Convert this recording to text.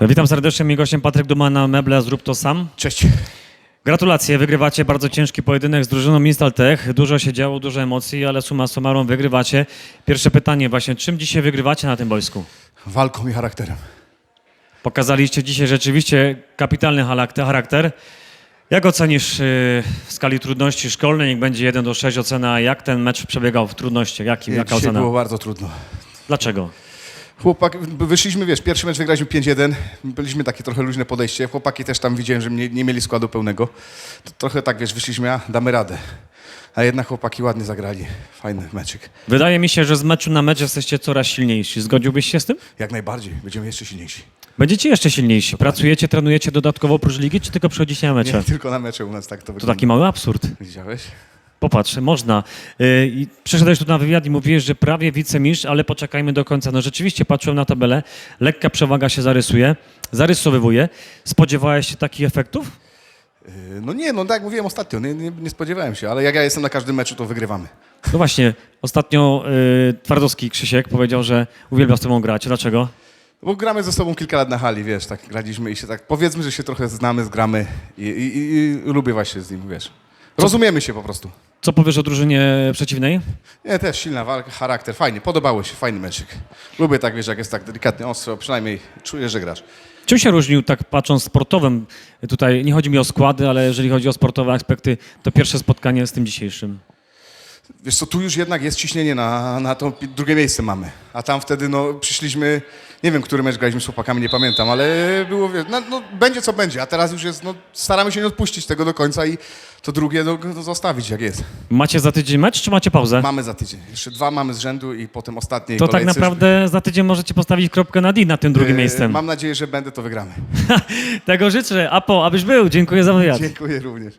Witam serdecznie, mój gościem Patryk Dumana, Meble, zrób to sam. Cześć. Gratulacje, wygrywacie bardzo ciężki pojedynek z drużyną Instaltech. Dużo się działo, dużo emocji, ale suma summarum wygrywacie. Pierwsze pytanie właśnie, czym dzisiaj wygrywacie na tym boisku? Walką i charakterem. Pokazaliście dzisiaj rzeczywiście kapitalny charakter-. Jak ocenisz yy, w skali trudności szkolnej, niech będzie 1 do 6 ocena, jak ten mecz przebiegał w trudnościach? Jaki, jaka Dzisiaj ocena? było bardzo trudno. Dlaczego? Chłopak, wyszliśmy, wiesz, pierwszy mecz wygraliśmy 5-1, byliśmy takie trochę luźne podejście, chłopaki też tam widziałem, że nie, nie mieli składu pełnego. To trochę tak, wiesz, wyszliśmy, a damy radę. A jednak chłopaki ładnie zagrali, fajny meczyk. Wydaje mi się, że z meczu na mecz jesteście coraz silniejsi. Zgodziłbyś się z tym? Jak najbardziej, będziemy jeszcze silniejsi. Będziecie jeszcze silniejsi. Pracujecie, trenujecie dodatkowo oprócz ligi, czy tylko przychodzicie na mecze? Nie tylko na mecze u nas tak to To wygląda. taki mały absurd. Widziałeś? Popatrz, można. Yy, przyszedłeś tu na wywiad i mówiłeś, że prawie wicemistrz, ale poczekajmy do końca. No rzeczywiście, patrzyłem na tabelę, lekka przewaga się zarysuje, zarysowywuje. Spodziewałeś się takich efektów? Yy, No nie, no tak jak mówiłem ostatnio, nie, nie, nie spodziewałem się, ale jak ja jestem na każdym meczu, to wygrywamy. No właśnie, ostatnio yy, Twardowski Krzysiek powiedział, że uwielbia z tobą grać. Dlaczego? Bo gramy ze sobą kilka lat na hali, wiesz, tak graliśmy i się tak, powiedzmy, że się trochę znamy, zgramy i, i, i, i lubię właśnie z nim, wiesz. Rozumiemy się po prostu. Co powiesz o drużynie przeciwnej? Nie, też silna walka, charakter, fajnie, podobało się, fajny meczyk. Lubię tak, wiesz, jak jest tak delikatnie ostro, przynajmniej czuję, że grasz. Czym się różnił, tak patrząc sportowym, tutaj nie chodzi mi o składy, ale jeżeli chodzi o sportowe aspekty, to pierwsze spotkanie z tym dzisiejszym? Wiesz co, tu już jednak jest ciśnienie na, na to drugie miejsce mamy. A tam wtedy, no, przyszliśmy, nie wiem, który mecz graliśmy z chłopakami, nie pamiętam, ale było, wiesz, no, no będzie co będzie, a teraz już jest, no, staramy się nie odpuścić tego do końca i to drugie, no, no zostawić jak jest. Macie za tydzień mecz, czy macie pauzę? Mamy za tydzień, jeszcze dwa mamy z rzędu i potem ostatniej To tak naprawdę za tydzień możecie postawić kropkę na D nad tym drugim E, miejscem. Mam nadzieję, że będę, to wygramy. Tego życzę. Apo, abyś był. Dziękuję za wywiad. Dziękuję również.